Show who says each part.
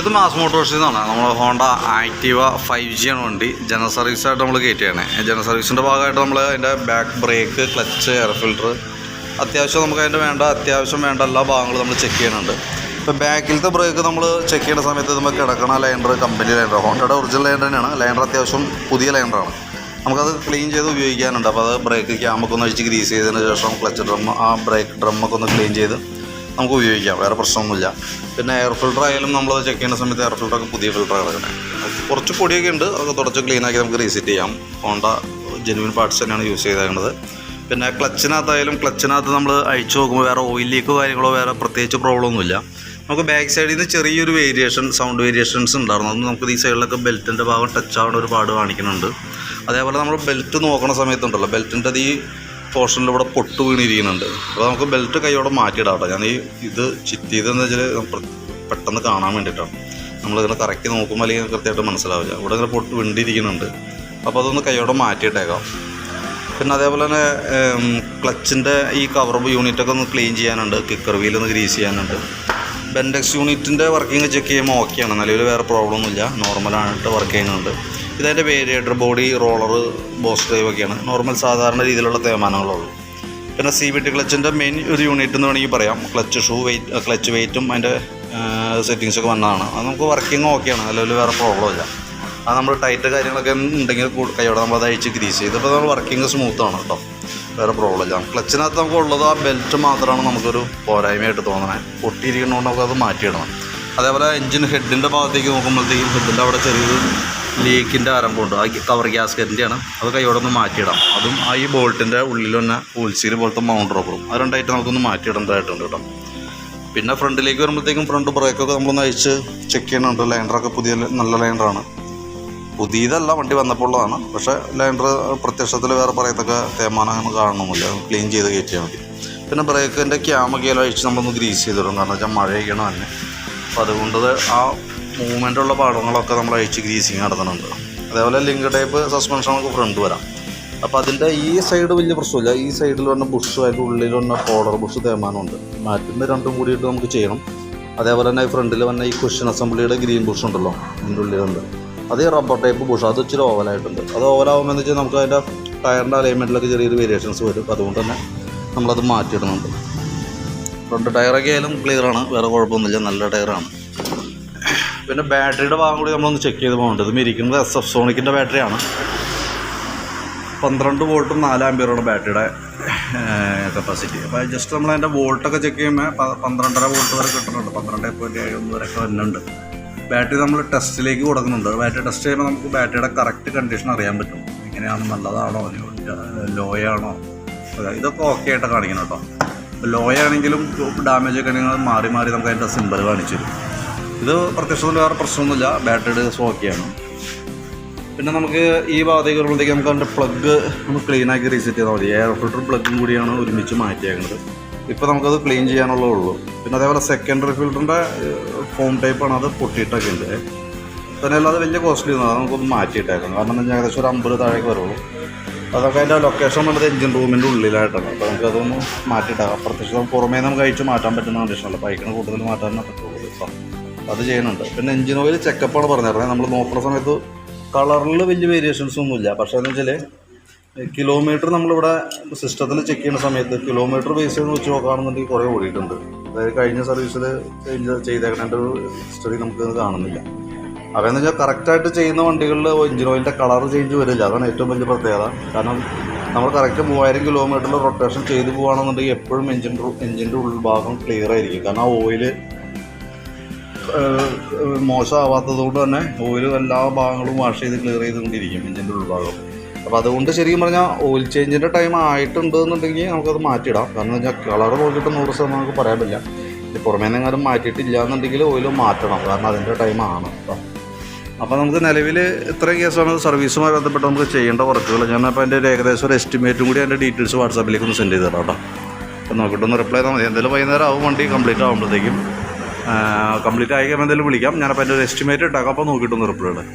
Speaker 1: ഇത് മാസ് മോട്ടോഴ്സിൽ നിന്നാണ് നമ്മൾ ഹോണ്ട ആക്റ്റീവ ഫൈവ് ജി ആണ് വണ്ടി. ജനറൽ സർവീസായിട്ട് നമ്മൾ കയറ്റിയാണ് ജനറൽ സർവീസിന്റെ ഭാഗമായിട്ട് നമ്മൾ അതിന്റെ back brake clutch air filter അത്യാവശ്യം നമുക്ക് അതിന്റെ വേണ്ട അത്യാവശ്യം വേണ്ട എല്ലാ ഭാഗങ്ങളും നമ്മൾ ചെക്ക് ചെയ്യുന്നുണ്ട്. ഇപ്പോൾ ബാക്കിലത്തെ ബ്രേക്ക് നമ്മൾ ചെക്ക് ചെയ്യുന്ന സമയത്ത് നമുക്ക് കിടക്കണ ലൈൻഡർ കമ്പനി ലൈൻഡർ ഹോണ്ടയുടെ ഒറിജിനൽ ലൈൻഡർ തന്നെയാണ്. ലൈൻഡർ അത്യാവശ്യം പുതിയ ലൈൻഡറാണ് നമുക്കത് ക്ലീൻ ചെയ്ത് ഉപയോഗിക്കാനുണ്ട്. അപ്പോൾ അത് ബ്രേക്ക് ക്യാമൊക്കെ ഒന്ന് അഴിച്ച് ഗ്രീസ് ചെയ്തതിന് ശേഷം ക്ലച്ച് ഡ്രം ആ ബ്രേക്ക് ഡ്രമ്മൊക്കെ ഒന്ന് ക്ലീൻ ചെയ്ത് നമുക്ക് ഉപയോഗിക്കാം വേറെ പ്രശ്നമൊന്നുമില്ല. പിന്നെ എയർ ഫിൽട്ടർ ആയാലും നമ്മൾ ചെക്ക് ചെയ്യുന്ന സമയത്ത് എയർ ഫിൽട്ടറൊക്കെ പുതിയ ഫിൽട്ടർ കിടക്കണേ കുറച്ച് പൊടിയൊക്കെ ഉണ്ട്. അതൊക്കെ തുടച്ച് ക്ലീൻ ആക്കി നമുക്ക് റീസെറ്റ് ചെയ്യാം. ഹോണ്ട ജെനുവിൻ പാർട്സ് തന്നെയാണ് യൂസ് ചെയ്തേക്കുന്നത്. പിന്നെ ക്ലച്ചിനകത്തായാലും ക്ലച്ചിനകത്ത് നമ്മൾ അഴിച്ചു നോക്കുമ്പോൾ വേറെ ഓയിൽ ലീക്കോ കാര്യങ്ങളോ വേറെ പ്രത്യേകിച്ച് പ്രോബ്ലം ഒന്നുമില്ല. നമുക്ക് ബാക്ക് സൈഡിൽ നിന്ന് ചെറിയൊരു വേരിയേഷൻ സൗണ്ട് വേരിയേഷൻസ് ഉണ്ടായിരുന്നു. അത് നമുക്ക് ഈ സൈഡിലൊക്കെ ബെൽറ്റിന്റെ ഭാഗം ടച്ച് ആവുന്ന ഒരു പാട് കാണിക്കുന്നുണ്ട്. അതേപോലെ നമ്മൾ ബെൽറ്റ് നോക്കുന്ന സമയത്തുണ്ടല്ലോ. ബെൽറ്റിന്റെ ഈ പോർഷനിൽ ഇവിടെ പൊട്ട് വീണിരിക്കുന്നുണ്ട്. അപ്പോൾ നമുക്ക് ബെൽറ്റ് കൈയോടെ മാറ്റിയിടാം കേട്ടോ. ഞാൻ ഈ ഇത് ചിറ്റ് ചെയ്തെന്ന് വെച്ചാൽ പെട്ടെന്ന് കാണാൻ വേണ്ടിയിട്ടാണ് നമ്മളിങ്ങനെ കറക്റ്റ് നോക്കുമ്പോൾ അല്ലെങ്കിൽ കൃത്യമായിട്ട് മനസ്സിലാവില്ല. ഇവിടെ ഇങ്ങനെ പൊട്ട് വീണ്ടിരിക്കുന്നുണ്ട്. അപ്പോൾ അതൊന്ന് കൈയോടെ മാറ്റിയിട്ടേക്കാം. പിന്നെ അതേപോലെ തന്നെ ക്ലച്ചിന്റെ ഈ കവർ യൂണിറ്റൊക്കെ ഒന്ന് ക്ലീൻ ചെയ്യാനുണ്ട്. കിക്കർ വീലൊന്ന് ഗ്രീസ് ചെയ്യാനുണ്ട്. ബെൻഡെക്സ് യൂണിറ്റിന്റെ വർക്കിംഗ് ചെക്ക് ചെയ്യുമ്പോൾ ഓക്കെയാണ് നിലവിൽ വേറെ പ്രോബ്ലം ഒന്നുമില്ല. നോർമലായിട്ട് വർക്ക് ചെയ്യുന്നുണ്ട്. ഇതതിന്റെ variator body roller boss drive ഒക്കെയാണ് നോർമൽ സാധാരണ രീതിയിലുള്ള തേമാനങ്ങളുള്ളൂ പിന്നെ സി വി ടി ക്ലച്ചിന്റെ മെയിൻ ഒരു യൂണിറ്റ് എന്ന് വേണമെങ്കിൽ പറയാം. ക്ലച്ച് ഷൂ വെയിറ്റ് ക്ലച്ച് വെയിറ്റും അതിന്റെ സെറ്റിങ്സൊക്കെ വന്നതാണ്. അത് നമുക്ക് വർക്കിംഗ് ഓക്കെയാണ് നിലവിൽ വേറെ പ്രോബ്ലം ഇല്ല. അത് നമ്മൾ ടൈറ്റ് കാര്യങ്ങളൊക്കെ ഉണ്ടെങ്കിൽ കൈയോടെ നമ്മൾ അത് അഴിച്ച് ഗ്രീസ് ചെയ്ത്. ഇപ്പോൾ നമ്മൾ വർക്കിംഗ് സ്മൂത്താണ് കേട്ടോ. വേറെ പ്രോബ്ലം ഇല്ല. ക്ലച്ചിനകത്ത് നമുക്ക് ഉള്ളത് ആ ബെൽറ്റ് മാത്രമാണ് നമുക്കൊരു പോരായ്മയായിട്ട് തോന്നണേ. പൊട്ടിയിരിക്കുന്നതുകൊണ്ട് നമുക്കത് മാറ്റിയിടണം. അതേപോലെ എഞ്ചിൻ ഹെഡിന്റെ ഭാഗത്തേക്ക് നോക്കുമ്പോഴത്തേക്കും ഹെഡിന്റെ അവിടെ ചെറിയൊരു ലീക്കിന്റെ ആരംഭമുണ്ട്. ആ കവർ ഗ്യാസ്കറ്റിന്റെയാണ് അത് കൈയോടെ ഒന്ന് മാറ്റിയിടാം അതും ആ ഈ ബോൾട്ടിന്റെ ഉള്ളിൽ തന്നെ ഉൾസീൽ പോലത്തെ മൗണ്ട് റബ്ബറും അത് രണ്ടായിട്ട് നമുക്കൊന്ന് മാറ്റിയിടേണ്ടതായിട്ടുണ്ട് കേട്ടോ. പിന്നെ ഫ്രണ്ടിലേക്ക് വരുമ്പോഴത്തേക്കും ഫ്രണ്ട് ബ്രേക്കൊക്കെ നമ്മളൊന്ന് അഴിച്ച് ചെക്ക് ചെയ്യണുണ്ട് ലൈൻഡറൊക്കെ പുതിയ നല്ല ലൈൻഡറാണ് പുതിയതല്ല വണ്ടി വന്നപ്പോൾ ഉള്ളതാണ് പക്ഷേ ലൈൻഡർ പ്രത്യക്ഷത്തിൽ വേറെ പറയത്തക്ക തേമാനം കാണണമെന്നില്ല ക്ലീൻ ചെയ്ത് കയറ്റിയാൽ മതി. പിന്നെ ബ്രേക്കിന്റെ ക്യാമൊക്കെ അഴിച്ച് നമ്മളൊന്ന് ഗ്രീസ് ചെയ്തിടും കാരണം വെച്ചാൽ മഴയൊക്കെയാണ് തന്നെ. അപ്പോൾ അതുകൊണ്ട് ആ മൂവ്മെന്റ് ഉള്ള പാടങ്ങളൊക്കെ നമ്മൾ അഴിച്ച് ഗ്രീസിങ് നടത്തുന്നുണ്ട് അതേപോലെ ലിങ്ക് ടൈപ്പ് സസ്പെൻഷൻ നമുക്ക് ഫ്രണ്ട് വരാം. അപ്പോൾ അതിന്റെ ഈ സൈഡ് വലിയ പ്രശ്നമില്ല. ഈ സൈഡിൽ വന്ന ബുഷ് അതിന്റെ ഉള്ളിൽ വന്ന പോളർ ബുഷ് തേമാനമുണ്ട് മാറ്റുന്ന രണ്ടും കൂടിയിട്ട് നമുക്ക് ചെയ്യണം. അതേപോലെ തന്നെ ഫ്രണ്ടിൽ വന്ന ഈ കുഷൻ അസംബ്ലിയുടെ ഗ്രീൻ ബുഷ് ഉണ്ടല്ലോ. അതിന്റെ ഉള്ളിലുണ്ട്. അത് റബ്ബർ ടൈപ്പ് ബുഷ് അത് ഇച്ചിരി ഓവലായിട്ടുണ്ട് അത് ഓവലാവുമ്പോൾ എന്ന് വെച്ചാൽ നമുക്ക് അതിന്റെ ടയറിന്റെ അലൈൻമെന്റിലൊക്കെ ചെറിയൊരു വേരിയേഷൻസ് വരും. അതുകൊണ്ട് തന്നെ നമ്മളത് മാറ്റിയിടുന്നുണ്ട്. ഫ്രണ്ട് ടയറൊക്കെ ആയാലും ക്ലിയറാണ് വേറെ കുഴപ്പമൊന്നുമില്ല. നല്ല ടയറാണ് പിന്നെ ബാറ്ററിയുടെ ഭാഗം കൂടി നമ്മളൊന്ന് ചെക്ക് ചെയ്ത് പോകേണ്ടത്. ഇത് ഇരിക്കുന്നത് എസ് എഫ് സോണിക്കിന്റെ ബാറ്ററിയാണ് പന്ത്രണ്ട് വോൾട്ടും നാല് ആംബിയറാണ് ബാറ്ററിയുടെ കപ്പാസിറ്റി അപ്പോൾ ജസ്റ്റ് നമ്മൾ അതിന്റെ വോൾട്ടൊക്കെ ചെക്ക് ചെയ്യുമ്പോൾ പന്ത്രണ്ടര വോൾട്ട് വരെ കിട്ടുന്നുണ്ട്. പന്ത്രണ്ട് പോയിന്റ് ഏഴ് ഒന്ന് വരെയൊക്കെ വരുന്നുണ്ട്. ബാറ്ററി നമ്മൾ ടെസ്റ്റിലേക്ക് കൊടുക്കുന്നുണ്ട്. ബാറ്ററി ടെസ്റ്റ് ചെയ്യുമ്പോൾ നമുക്ക് ബാറ്ററിയുടെ കറക്റ്റ് കണ്ടീഷൻ അറിയാൻ പറ്റും. എങ്ങനെയാണ് നല്ലതാണോ ലോയാണോ? ഇതൊക്കെ ഓക്കെ ആയിട്ട് കാണിക്കണം കേട്ടോ. ലോയാണെങ്കിലും ഡാമേജ് ഒക്കെ ആണെങ്കിൽ മാറി മാറി നമുക്ക് അതിന്റെ സിമ്പിൾ കാണിച്ചു തരും. ഇത് പ്രത്യക്ഷത്തിൽ വേറെ പ്രശ്നമൊന്നുമില്ല. ബാറ്ററിയുടെ ഓക്കെയാണ് പിന്നെ നമുക്ക് ഈ ഭാഗത്തേക്ക് വരുമ്പോഴത്തേക്ക് നമുക്ക് അതിന്റെ പ്ലഗ് നമുക്ക് ക്ലീൻ ആക്കി റീസെറ്റ് ചെയ്താൽ മതി. എയർ ഫിൽറ്റർ പ്ലഗും കൂടിയാണ് ഒരുമിച്ച് മാറ്റിയേക്കുന്നത്. ഇപ്പോൾ നമുക്കത് ക്ലീൻ ചെയ്യാനുള്ളതേ ഉള്ളൂ. പിന്നെ അതേപോലെ സെക്കൻഡറി ഫിൽറ്ററിന്റെ ഫോം ടൈപ്പാണ് അത് പൊട്ടിയിട്ടൊക്കെ ഉണ്ട് തന്നെ അല്ലാതെ വലിയ കോസ്റ്റ്ലി ഒന്നും നമുക്കൊന്ന് മാറ്റിയിട്ടേക്കാം കാരണം വെച്ചാൽ ഏകദേശം ഒരു അമ്പത് താഴേക്ക് വരുള്ളൂ അതൊക്കെ അതിന്റെ ലൊക്കേഷൻ വന്നത് എഞ്ചിൻ റൂമിന്റെ ഉള്ളിലായിട്ടാണ്. അപ്പോൾ നമുക്കതൊന്ന് മാറ്റിയിട്ടാം പ്രത്യക്ഷം പുറമേ നമുക്ക് അയച്ച് മാറ്റാൻ പറ്റുന്ന കണ്ടീഷനല്ല ബൈക്കിന് കൂടുതൽ മാറ്റാൻ പറ്റുള്ളൂ ഇപ്പം അത് ചെയ്യുന്നുണ്ട്. പിന്നെ എഞ്ചിൻ ഓയിൽ ചെക്കപ്പാണ് പറഞ്ഞിരുന്നത്. നമ്മൾ നോക്കുന്ന സമയത്ത് കളറിൽ വലിയ വേരിയേഷൻസ് ഒന്നുമില്ല. പക്ഷേ എന്ന് വെച്ചാൽ കിലോമീറ്റർ നമ്മളിവിടെ സിസ്റ്റത്തിൽ ചെക്ക് ചെയ്യുന്ന സമയത്ത് കിലോമീറ്റർ ബേസ് ചെയ്ത് വെച്ച് നോക്കുകയാണെന്നുണ്ടെങ്കിൽ കുറേ ഓടിയിട്ടുണ്ട്. അതായത് കഴിഞ്ഞ സർവീസിൽ ചെയ്തേക്കണേന്റെ ഒരു ഹിസ്റ്ററി നമുക്ക് കാണുന്നില്ല. അപ്പോൾ എന്ന് വെച്ചാൽ കറക്റ്റായിട്ട് ചെയ്യുന്ന വണ്ടികളിൽ എഞ്ചിൻ ഓയിലിന്റെ കളർ ചേഞ്ച് വരില്ല. അതാണ് ഏറ്റവും വലിയ പ്രത്യേകത. കാരണം നമ്മൾ കറക്റ്റ് മൂവായിരം കിലോമീറ്ററിൽ റൊട്ടേഷൻ ചെയ്ത് പോകുകയാണെന്നുണ്ടെങ്കിൽ എപ്പോഴും എഞ്ചിൻ എഞ്ചിന്റെ ഉൾഭാഗം ക്ലിയർ ആയിരിക്കും. കാരണം ആ ഓയിൽ മോശമാവാത്തത് കൊണ്ട് തന്നെ ഓയിൽ എല്ലാ ഭാഗങ്ങളും വാഷ് ചെയ്ത് ക്ലിയർ ചെയ്തുകൊണ്ടിരിക്കും എഞ്ചിന്റെ ഉൾഭാഗം. അപ്പോൾ അതുകൊണ്ട് ശരിക്കും പറഞ്ഞാൽ ഓയിൽ ചേഞ്ചിന്റെ ടൈം ആയിട്ടുണ്ട് എന്നുണ്ടെങ്കിൽ നമുക്കത് മാറ്റിയിടാം. കാരണം എന്ന് വെച്ചാൽ കളർ നോക്കിയിട്ട് നൂറ് ശതമാനം നമുക്ക് പറയാൻ പറ്റില്ല. പുറമേ നിന്നെങ്ങാനും മാറ്റിയിട്ടില്ല എന്നുണ്ടെങ്കിൽ ഓയിൽ മാറ്റണം. കാരണം അതിന്റെ ടൈമാണ് കേട്ടോ അപ്പോൾ നമുക്ക് നിലവിൽ ഇത്രയും കേസാണ് സർവീസുമായി ബന്ധപ്പെട്ട് നമുക്ക് ചെയ്യേണ്ട വർക്കുകൾ ഞാൻ അപ്പോൾ അതിന്റെ ഒരു ഏകദേശം ഒരു എസ്റ്റിമേറ്റും കൂടി അതിന്റെ ഡീറ്റെയിൽസ് വാട്സാപ്പിലേക്ക് ഒന്ന് സെൻഡ് ചെയ്ത് തരാം കേട്ടോ അപ്പോൾ നോക്കിയിട്ടൊന്ന് റിപ്ലൈ ചെയ്താൽ മതി. എന്തായാലും വൈകുന്നേരം ആവും വണ്ടി കംപ്ലീറ്റ് ആകുമ്പോഴത്തേക്കും കംപ്ലീറ്റ് ആയി എന്തായാലും വിളിക്കാം. ഞാനപ്പോൾ എന്റെ ഒരു എസ്റ്റിമേറ്റ് ഇട്ടാക്കാം. അപ്പോൾ നോക്കിയിട്ടൊന്ന് റിപ്ലൈ ഇടാം.